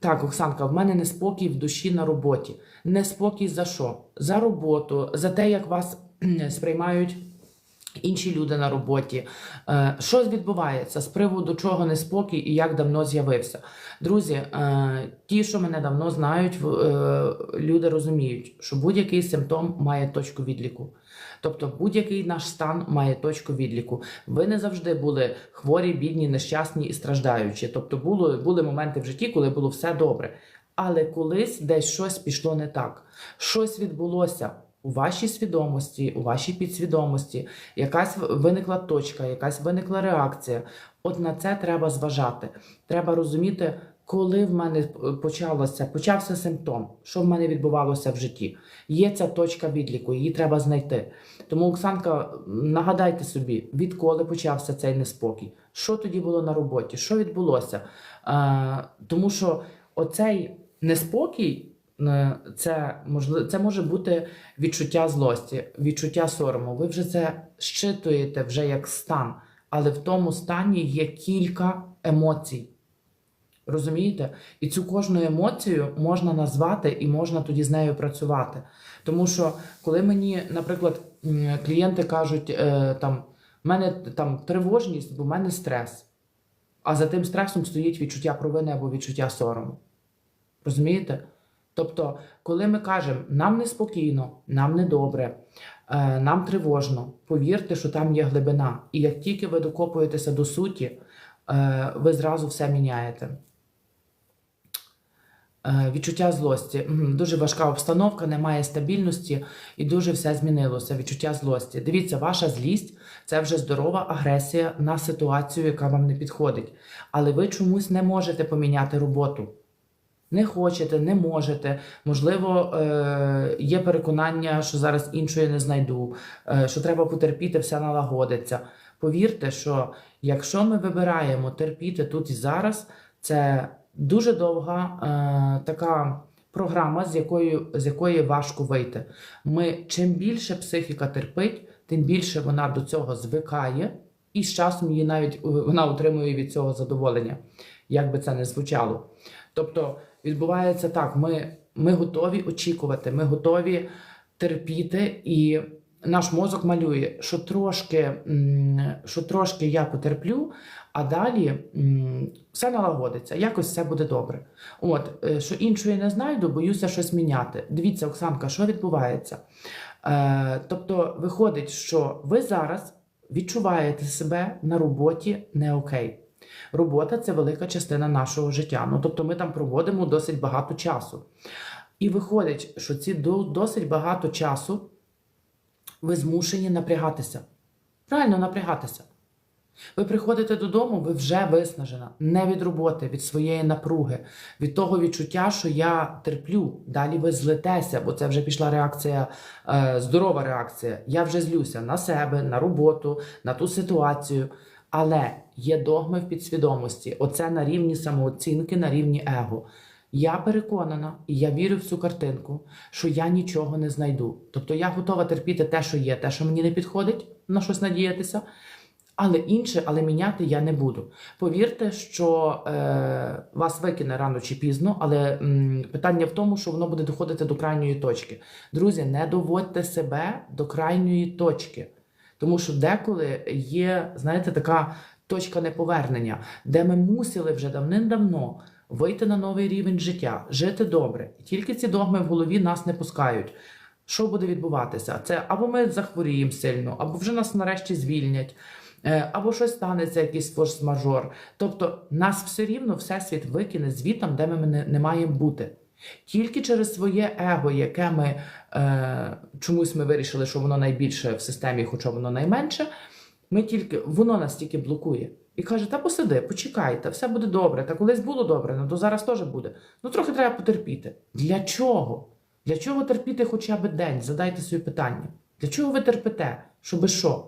Так, Оксанка, в мене неспокій в душі на роботі. Неспокій за що? За роботу, за те, як вас сприймають інші люди на роботі. Е, Що відбувається з приводу чого неспокій і як давно з'явився? Друзі, е, ті, що мене давно знають, е, люди розуміють, що будь-який симптом має точку відліку. Тобто будь-який наш стан має точку відліку. Ви не завжди були хворі, бідні, нещасні і страждаючі. Тобто було, були моменти в житті, коли було все добре. Але колись десь щось пішло не так. Щось відбулося у вашій свідомості, у вашій підсвідомості, якась виникла точка, якась виникла реакція. От на це треба зважати. Треба розуміти, коли в мене почалося, почався симптом, що в мене відбувалося в житті. Є ця точка відліку, її треба знайти. Тому, Оксанка, нагадайте собі, відколи почався цей неспокій, що тоді було на роботі, що відбулося. Е, тому що оцей неспокій. Е, Це можливо, це може бути відчуття злості, відчуття сорому. Ви вже це щитуєте вже як стан, але в тому стані є кілька емоцій. Розумієте? І цю кожну емоцію можна назвати і можна тоді з нею працювати. Тому що, коли мені, наприклад, клієнти кажуть, е, там, в мене там тривожність, бо в мене стрес, а за тим стресом стоїть відчуття провини або відчуття сорому. Розумієте? Тобто, коли ми кажемо, нам неспокійно, нам недобре, е, нам тривожно, повірте, що там є глибина. І як тільки ви докопуєтеся до суті, е, ви зразу все міняєте. Е, Відчуття злості. Дуже важка обстановка, немає стабільності і дуже все змінилося. Відчуття злості. Дивіться, ваша злість це вже здорова агресія на ситуацію, яка вам не підходить. Але ви чомусь не можете поміняти роботу. Не хочете, не можете. Можливо, е, є переконання, що зараз іншої не знайду, е, що треба потерпіти, все налагодиться. Повірте, що якщо ми вибираємо терпіти тут і зараз, це дуже довга е, така програма, з якою, з якої важко вийти. Ми чим більше психіка терпить, тим більше вона до цього звикає, і з часом її навіть вона отримує від цього задоволення, як би це не звучало. Тобто відбувається так: ми, ми готові очікувати, ми готові терпіти, і наш мозок малює, що трошки, що трошки я потерплю, а далі все налагодиться, якось все буде добре. От, е, що іншої не знайду, боюся щось міняти. Дивіться, Оксанка, що відбувається? Е, тобто, виходить, що ви зараз відчуваєте себе на роботі не окей. Робота це велика частина нашого життя. Ну тобто ми там проводимо досить багато часу. І виходить, що ці досить багато часу ви змушені напрягатися. Правильно напрягатися. Ви приходите додому, ви вже виснажена. Не від роботи, від своєї напруги, від того відчуття, що я терплю. Далі ви злитеся, бо це вже пішла реакція, е, здорова реакція. Я вже злюся на себе, на роботу, на ту ситуацію. Але є догми в підсвідомості. Оце на рівні самооцінки, на рівні его. Я переконана, і я вірю в цю картинку, що я нічого не знайду. Тобто я готова терпіти те, що є, те, що мені не підходить, на щось надіятися, але інше, але міняти я не буду. Повірте, що е, вас викине рано чи пізно, але м, питання в тому, що воно буде доходити до крайньої точки. Друзі, не доводьте себе до крайньої точки. Тому що деколи є, знаєте, така точка неповернення, де ми мусили вже давним-давно вийти на новий рівень життя, жити добре. І тільки ці догми в голові нас не пускають. Що буде відбуватися? Це або ми захворіємо сильно, або вже нас нарешті звільнять, е, або щось станеться, якийсь форс-мажор. Тобто нас все рівно всесвіт викине звітом, де ми не, не маємо бути. Тільки через своє его, яке ми е, чомусь ми вирішили, що воно найбільше в системі, хоча воно найменше, ми тільки воно нас тільки блокує. І каже: та посиди, почекай, та все буде добре. Та колись було добре, ну то зараз теж буде. Ну трохи треба потерпіти. Для чого? Для чого терпіти хоча б день? Задайте собі питання. Для чого ви терпите? Щоби що?